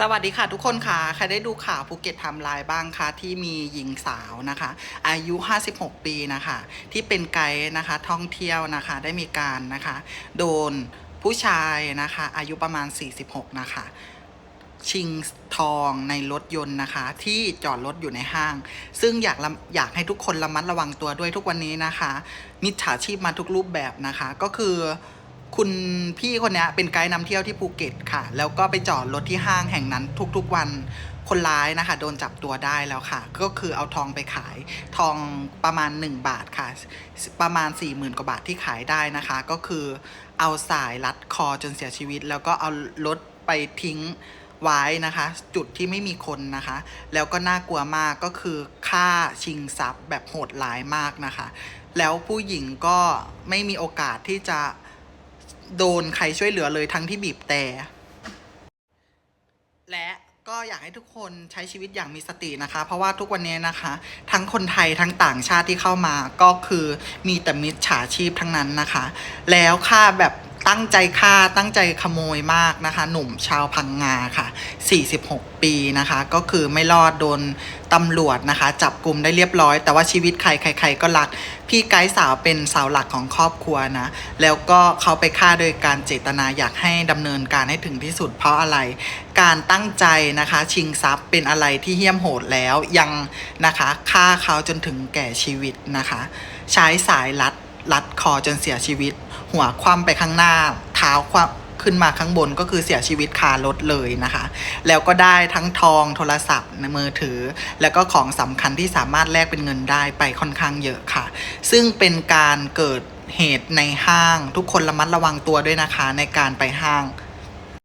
สวัสดีค่ะทุกคนค่ะ ใครได้ดูข่าวภูเก็ตไทม์ไลน์บ้างคะที่มีหญิงสาวนะคะ อายุ 56 ปีนะคะ ที่เป็นไกด์นะคะท่องเที่ยวนะคะได้มีการนะคะ โดนผู้ชายนะคะ อายุประมาณ 46 นะคะชิงทองในรถยนต์นะคะ ที่จอดรถอยู่ในห้าง ซึ่งอยากอยากให้ทุกคนระมัดระวังตัวด้วยทุกวันนี้นะคะ มิจฉาชีพมาทุกรูปแบบนะคะ ก็คือ คุณพี่คนเนี้ยเป็นไกด์นำเที่ยวที่ภูเก็ตค่ะ แล้วก็ไปจอดรถที่ห้างแห่งนั้นทุกๆวันคนร้ายนะคะ โดนจับตัวได้แล้วค่ะ ก็คือเอาทองไปขายทองประมาณ 1 บาทค่ะ ประมาณ 4 0,000 กว่าบาทที่ขายได้นะคะ ก็คือเอาสายรัดคอจนเสียชีวิต แล้วก็เอารถไปทิ้งไว้นะคะ จุดที่ไม่มีคนนะคะ แล้วก็น่ากลัวมากก็คือฆ่าชิงทรัพย์แบบโหดร้ายมากนะคะ แล้วผู้หญิงก็ไม่มีโอกาสที่จะ โดนใครช่วยเหลือเลยทั้งที่บีบแต่ และก็อยากให้ทุกคนใช้ชีวิตอย่างมีสตินะคะ เพราะว่าทุกวันนี้นะคะ ทั้งคนไทยทั้งต่างชาติที่เข้ามาก็คือมีแต่มิจฉาชีพทั้งนั้นนะคะ แล้วค่าแบบ ตั้งใจฆ่าตั้งใจขโมยมากนะคะ หนุ่มชาวพังงาค่ะ 46 ปีนะคะ ก็คือไม่รอดโดนตำรวจนะคะ จับกลุ่มได้เรียบร้อย แต่ว่าชีวิตใครใคร ๆ ก็รัก พี่ไกด์สาวเป็นเสาหลักของครอบครัวนะ แล้วก็เขาไปฆ่าโดยการเจตนาอยากให้ดำเนินการให้ถึงที่สุด เพราะอะไร การตั้งใจนะคะ ชิงทรัพย์เป็นอะไรที่เหี้ยมโหดแล้วยังนะคะฆ่าเขาจนถึงแก่ชีวิตนะคะ ใช้สายรัด รัดคอจนเสียชีวิต หัวคว่ำไปข้างหน้าเท้าคว่ำขึ้นมาข้างบนก็คือเสียชีวิตคารถเลยนะคะ แล้วก็ได้ทั้งทองโทรศัพท์มือถือ แล้วก็ของสำคัญที่สามารถแลกเป็นเงินได้ไปค่อนข้างเยอะค่ะ ซึ่งเป็นการเกิดเหตุในห้าง ทุกคนระมัดระวังตัวด้วยนะคะในการไปห้าง